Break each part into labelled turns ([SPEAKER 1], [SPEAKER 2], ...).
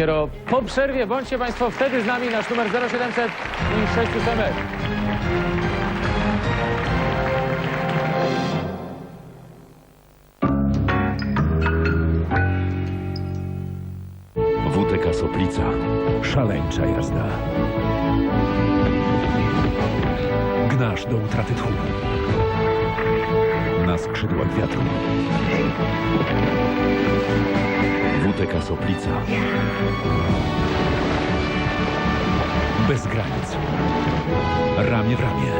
[SPEAKER 1] dopiero po przerwie. Bądźcie Państwo wtedy z nami, nasz numer 0700 i 600 ML.
[SPEAKER 2] WTK Soplica. Szaleńcza jazda. Gnasz do utraty tchu. Na skrzydłach wiatru. WTK Soplica. Bez granic. Ramię w ramię.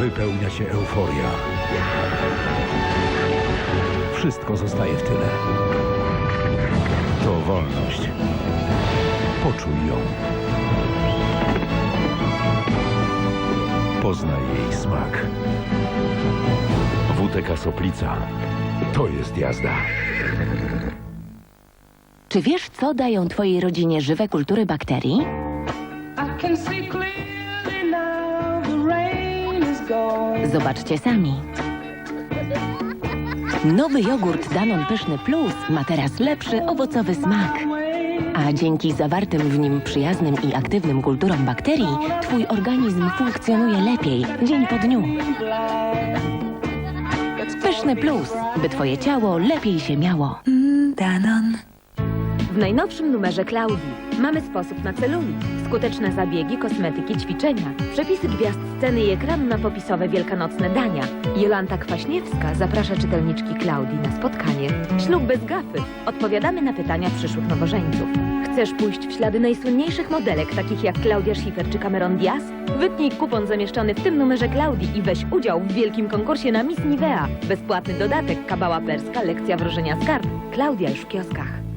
[SPEAKER 2] Wypełnia cię euforia. Wszystko zostaje w tyle. To wolność. Poczuj ją. Poznaj jej smak. WTK Soplica. To jest jazda.
[SPEAKER 3] Czy wiesz, co dają twojej rodzinie żywe kultury bakterii?
[SPEAKER 4] I can see clearly now the rain is gone.
[SPEAKER 3] Zobaczcie sami. Nowy jogurt Danon Pyszny Plus ma teraz lepszy owocowy smak. A dzięki zawartym w nim przyjaznym i aktywnym kulturom bakterii, twój organizm funkcjonuje lepiej dzień po dniu. Pyszny Plus, by twoje ciało lepiej się miało.
[SPEAKER 5] W najnowszym numerze Klaudii mamy sposób na celulit, skuteczne zabiegi, kosmetyki, ćwiczenia, przepisy gwiazd sceny i ekranu na popisowe wielkanocne dania. Jolanta Kwaśniewska zaprasza czytelniczki Klaudii na spotkanie. Ślub bez gafy. Odpowiadamy na pytania przyszłych nowożeńców. Chcesz pójść w ślady najsłynniejszych modelek, takich jak Klaudia Schiffer czy Cameron Diaz? Wytnij kupon zamieszczony w tym numerze Klaudii i weź udział w wielkim konkursie na Miss Nivea. Bezpłatny dodatek, kabała perska, lekcja wróżenia z kart. Klaudia już w kioskach.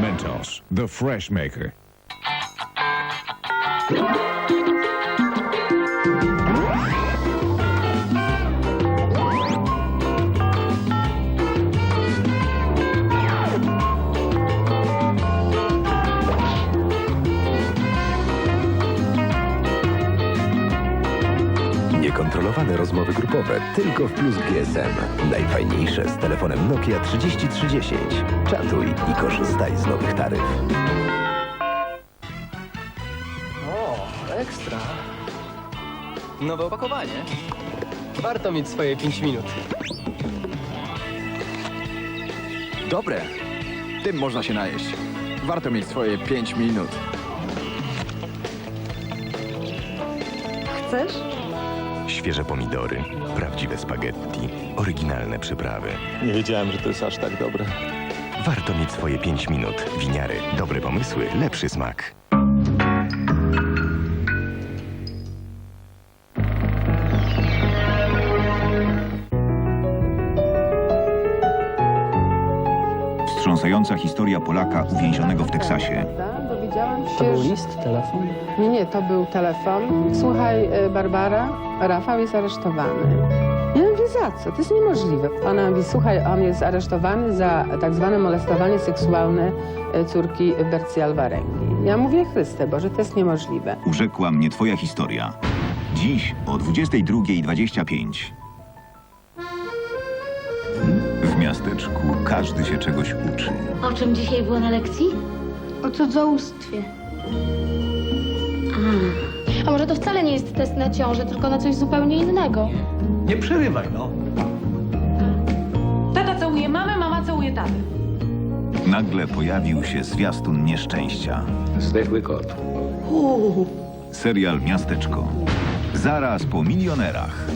[SPEAKER 6] Mentos, the fresh maker.
[SPEAKER 7] Niekontrolowane rozmowy grupowe tylko w Plus GSM. Najfajniejsze z telefonem Nokia 3310. Czatuj i korzystaj z nowych taryf.
[SPEAKER 1] Ekstra.
[SPEAKER 8] Nowe opakowanie. Warto mieć swoje 5 minut.
[SPEAKER 9] Dobre. Tym można się najeść. Warto mieć swoje 5 minut.
[SPEAKER 4] Chcesz?
[SPEAKER 7] Świeże pomidory, prawdziwe spaghetti, oryginalne przyprawy.
[SPEAKER 10] Nie wiedziałem, że to jest aż tak dobre.
[SPEAKER 7] Warto mieć swoje 5 minut. Winiary. Dobre pomysły, lepszy smak.
[SPEAKER 11] Wstrząsająca historia Polaka uwięzionego w Teksasie.
[SPEAKER 4] Dowiedziałam się,
[SPEAKER 8] To był list, telefon?
[SPEAKER 4] Nie, nie, to był telefon. Słuchaj, e, Barbara, Rafał jest aresztowany. Ja mówię, za co? To jest niemożliwe. Ona mówi, słuchaj, on jest aresztowany za tak zwane molestowanie seksualne e, córki Bercji Alvarengi. Ja mówię, Chryste Boże, to jest niemożliwe.
[SPEAKER 11] Urzekła mnie twoja historia. Dziś o 22.25. W miasteczku każdy się czegoś uczy.
[SPEAKER 12] O czym dzisiaj było na lekcji?
[SPEAKER 13] O cudzołóstwie. A może to wcale nie jest test na ciążę, tylko na coś zupełnie innego?
[SPEAKER 1] Nie przerywaj, no.
[SPEAKER 4] Tata całuje mamę, mama całuje tatę.
[SPEAKER 11] Nagle pojawił się zwiastun nieszczęścia.
[SPEAKER 8] Zdechły kot.
[SPEAKER 11] Serial Miasteczko. Zaraz po milionerach.